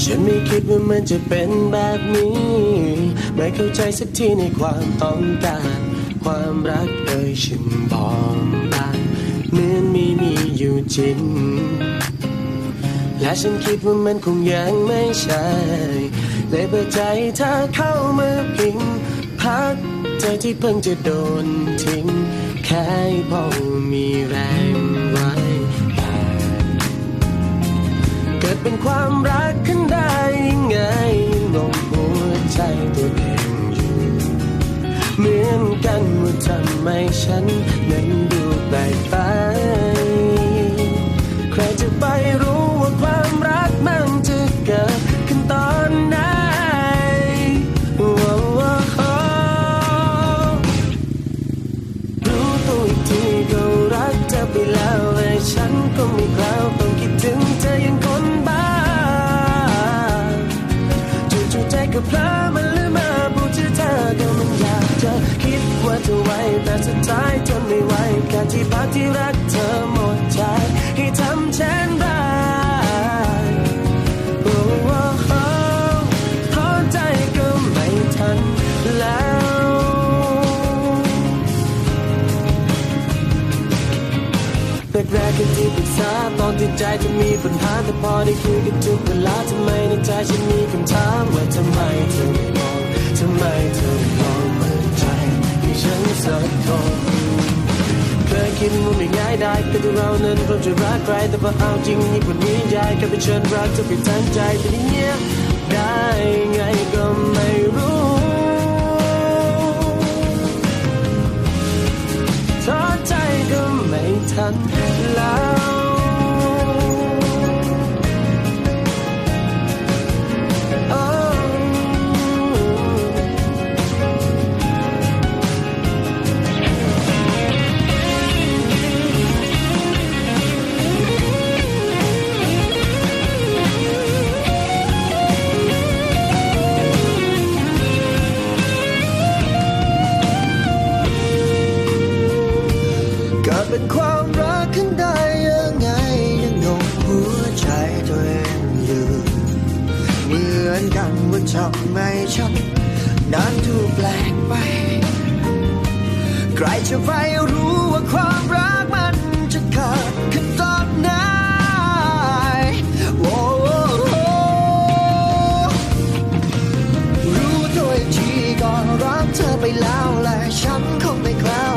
ฉันไม่คิดว่ามันจะเป็นแบบนี้ ไม่เข้าใจสักทีในความต้องการ ความรักเอ่ยฉันบอกบางเหมือนไม่มีอยู่จริง และฉันคิดว่ามันคงยังไม่ใช่เลยเปิดใจเธอเข้ามาพิงพักใจที่เพิ่งจะโดนทิ้ง แค่พอมีแรงไว้เกิดเป็นความรักขึ้นำไมฉันนั้นดูแปลกไป ใครจะไปรู้ว่าความรักมันจะเกิดขึ้นตอนไหนว้าวว้าวรู้ตัวอีกทีก็รักเธอไปแล้วและฉันก็ไม่กล้าต้องคิดถึงเธอยังคนบ้าจู่ๆใจก็เพลอมันลืมมาพูด คิดว่าจะไว้แต่สุดท้ายทนไม่ไหวแค่ที่พักที่รักเธอหมดใจให้ทำเช่นไรโอ้โอ้โอ้อใจก็ไม่ทันแล้วแรกๆกันที่ปรึกษาตอนที่ใจจะมีปัญหาแต่พอได้คุยกันทุกเวลาทำไมในใจฉันมีคำถามว่าทำไมเธอไม่มองทำไมเธอ เคยคิดมันไม่ง่ายได้แต่ที่เรานั้นเราจะรักใครแต่พอเอาจริงยิ่งกว่านี้ยายก็ไปเชิญรักเธอไปทั้งใจแต่นี่เงียบได้ไงก็ไม่รู้ท้อใจก็ไม่ทันแล้ว อนกันว่าทำไม่ช้นนานถูกแปลกไป ใครจะไปรู้ว่าความรักมันจะเกิดขึ้นตอนไหนโอ้รู้ตัวอีกทีก่อนรักเธอไปแล้วและฉันคงไม่กล้า